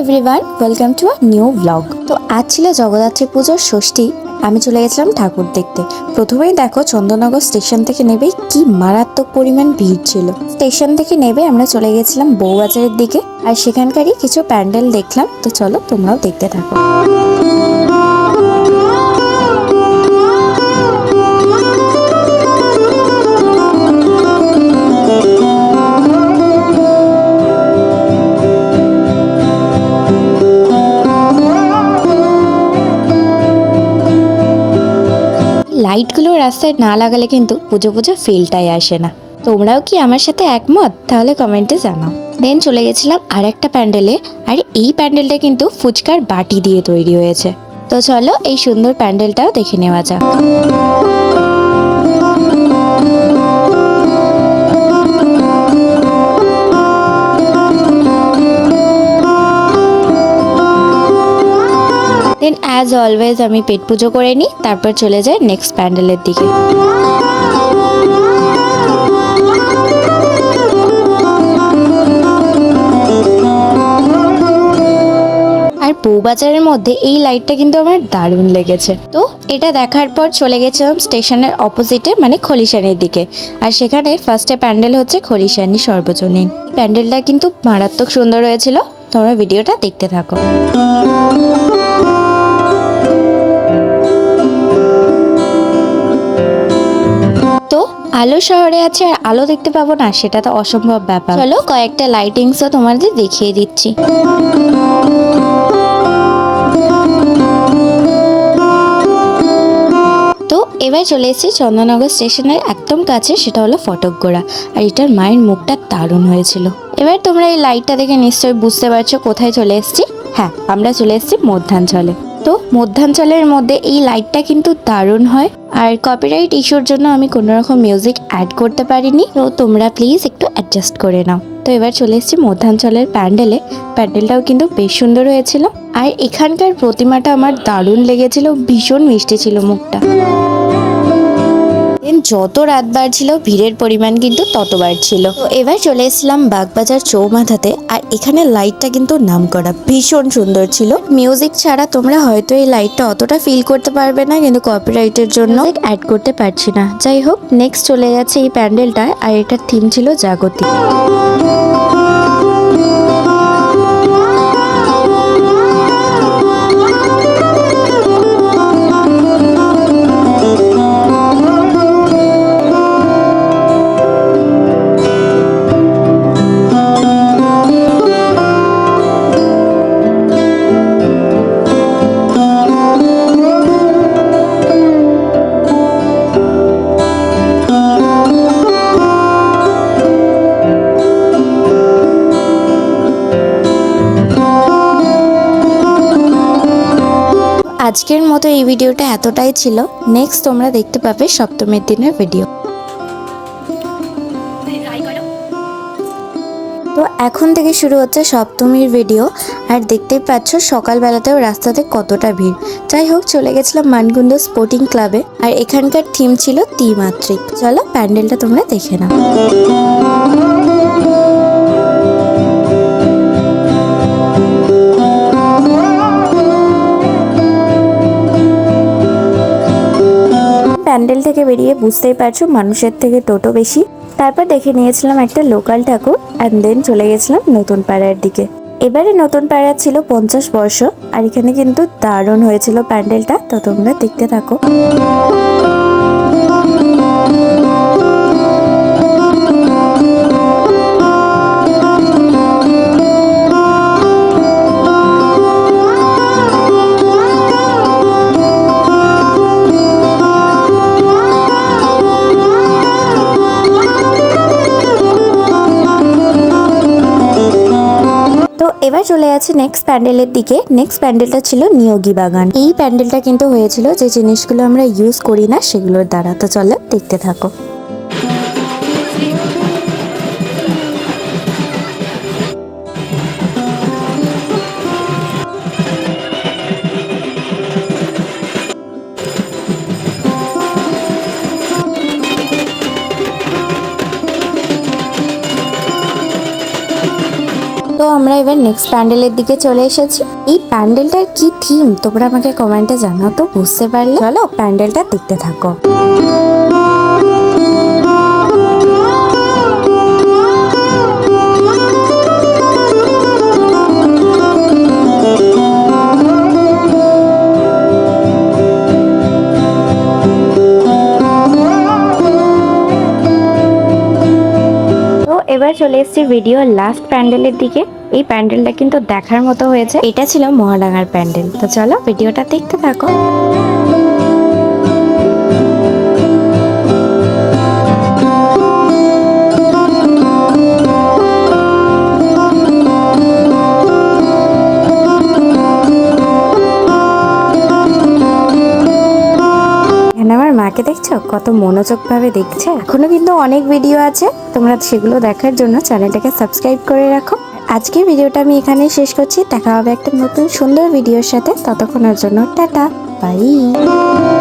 Everyone welcome to a new blog তো আজ ছিল জগদ্ধাত্রী পুজোর ষষ্ঠী। আমি চলে গেছিলাম ঠাকুর দেখতে। প্রথমেই দেখো চন্দননগর স্টেশন থেকে নেবে কি মারাত্মক পরিমাণ ভিড় ছিল। স্টেশন থেকে নেবে আমরা চলে গেছিলাম বউবাজারের দিকে। আর সেখানকারই কিছু প্যান্ডেল দেখলাম। তো চলো তোমরাও দেখতে থাকো। লাইটগুলো রাস্তায় না লাগালে কিন্তু পুজো পুজো ফিলটাই আসে না। তোমরাও কি আমার সাথে একমত? তাহলে কমেন্টে জানাও। দেন চলে গেছিলাম আর একটা প্যান্ডেলে, আর এই প্যান্ডেলটা কিন্তু ফুচকার বাটি দিয়ে তৈরি হয়েছে। তো চলো এই সুন্দর প্যান্ডেলটাও দেখে নেওয়া যাক। অ্যাজ অলওয়েজ আমি পেট পুজো করে নিই, তারপর চলে যাই নেক্সট প্যান্ডেলের দিকে। বউবাজারের মধ্যে এই লাইটটা কিন্তু আমার দারুণ লেগেছে। তো এটা দেখার পর চলে গেছিলাম স্টেশনের অপোজিটে মানে খলিশানির দিকে। আর সেখানে ফার্স্টে প্যান্ডেল হচ্ছে খলিশানি সর্বজনীন। প্যান্ডেলটা কিন্তু মারাত্মক সুন্দর হয়েছিল, তোমরা ভিডিওটা দেখতে থাকো। আলো শহরে আছে আর আলো দেখতে পাবো না, সেটা তো অসম্ভব ব্যাপার। চলো কয়েকটা লাইটিংসও তোমাদের দেখিয়ে দিচ্ছি। এবার চলে এসেছি চন্দননগর স্টেশনের একদম কাছে, সেটা হলো ফটকগোড়া। আর এটার মায়ের মুখটা দারুণ হয়েছিল। এবার তোমরা এই লাইটটা দেখে নিশ্চয়ই বুঝতে পারছ কোথায় চলে এসেছি। হ্যাঁ আমরা চলে এসেছি মধ্যাঞ্চলে। তো মধ্যাঞ্চলের মধ্যে এই লাইটটা কিন্তু দারুণ হয়। আর কপিরাইট ইস্যুর জন্য আমি কোনো রকম মিউজিক অ্যাড করতে পারিনি, তো তোমরা প্লিজ একটু অ্যাডজাস্ট করে নাও। তো এবার চলে এসেছি মধ্যাঞ্চলের প্যান্ডেলে। প্যান্ডেলটাও কিন্তু বেশ সুন্দর হয়েছিল। আর এখানকার প্রতিমাটা আমার দারুণ লেগেছিল, ভীষণ মিষ্টি ছিল মুখটা। Then যত রাত বাড়ছিল, ভিড়ের পরিমাণ কিন্তু তত বাড়ছিল। এবার চলে এসেছিলাম বাগবাজার চৌমাথাতে, আর এখানে লাইটটা কিন্তু নাম করা ভীষণ সুন্দর ছিল। মিউজিক ছাড়া তোমরা হয়তো এই লাইটটা অতটা ফিল করতে পারবে না, কিন্তু কপিরাইটের জন্য অ্যাড করতে পারছি না। যাই হোক নেক্সট চলে গেছে এই প্যান্ডেলটায়, আর এটার থিম ছিল জাগতিক। আজকের মতো এই ভিডিওটা এতটাই ছিল। নেক্সট তোমরা দেখতে পাবে সপ্তমীর দিনের ভিডিও তো এখন থেকে শুরু হচ্ছে সপ্তমীর ভিডিও আর দেখতেই পাচ্ছ সকালবেলাতেও রাস্তাতে কতটা ভিড়। যাই হোক, চলে গেছিলাম মানকুন্দ স্পোর্টিং ক্লাবে আর এখানকার থিম ছিল ত্রিমাত্রিক। চলো প্যান্ডেলটা তোমরা দেখে নাও। প্যান্ডেল থেকে বেরিয়ে বুঝতেই পারছ মানুষের থেকে টোটো বেশি। তারপর দেখে নিয়েছিলাম একটা লোকাল ঠাকুর অ্যান্ড দেন চলে গেছিলাম নতুন পাড়ার দিকে। এবারে নতুন পাড়া ছিল পঞ্চাশ বর্ষ, আর এখানে কিন্তু দারুণ হয়েছিল প্যান্ডেলটা, তো তোমরা দেখতে থাকো। চলে যাচ্ছে নেক্সট প্যান্ডেলের দিকে। নেক্সট প্যান্ডেলটা ছিল নিয়োগী বাগান। এই প্যান্ডেলটা কিন্তু হয়েছিল যে জিনিসগুলো আমরা ইউজ করি না সেগুলোর দ্বারা। তো চলো দেখতে থাকো। আমরা এবার নেক্সট প্যান্ডেলের দিকে চলে এসেছি। এই প্যান্ডেলটার কি থিম তোমরা আমাকে কমেন্টে জানাও তো, বুঝতে পারলে। চলো প্যান্ডেলটা দেখতে থাকো। চলে এসেছি ভিডিও লাস্ট প্যান্ডেলের দিকে। এই প্যান্ডেলটা কিন্তু দেখার মতো হয়েছে। এটা ছিল মহাডাঙ্গার প্যান্ডেল তো চলো ভিডিওটা দেখতে থাকো। এখানে আমার মাকে দেখছ? কত মনোযোগ ভাবে দেখছে। এখনও কিন্তু অনেক ভিডিও আছে। তোমরা সেগুলো দেখার জন্য চ্যানেলটাকে সাবস্ক্রাইব করে রাখো। আজকের ভিডিওটা আমি এখানেই শেষ করছি। দেখা হবে একটা নতুন সুন্দর ভিডিওর সাথে। ততক্ষণের জন্য টাটা। বাই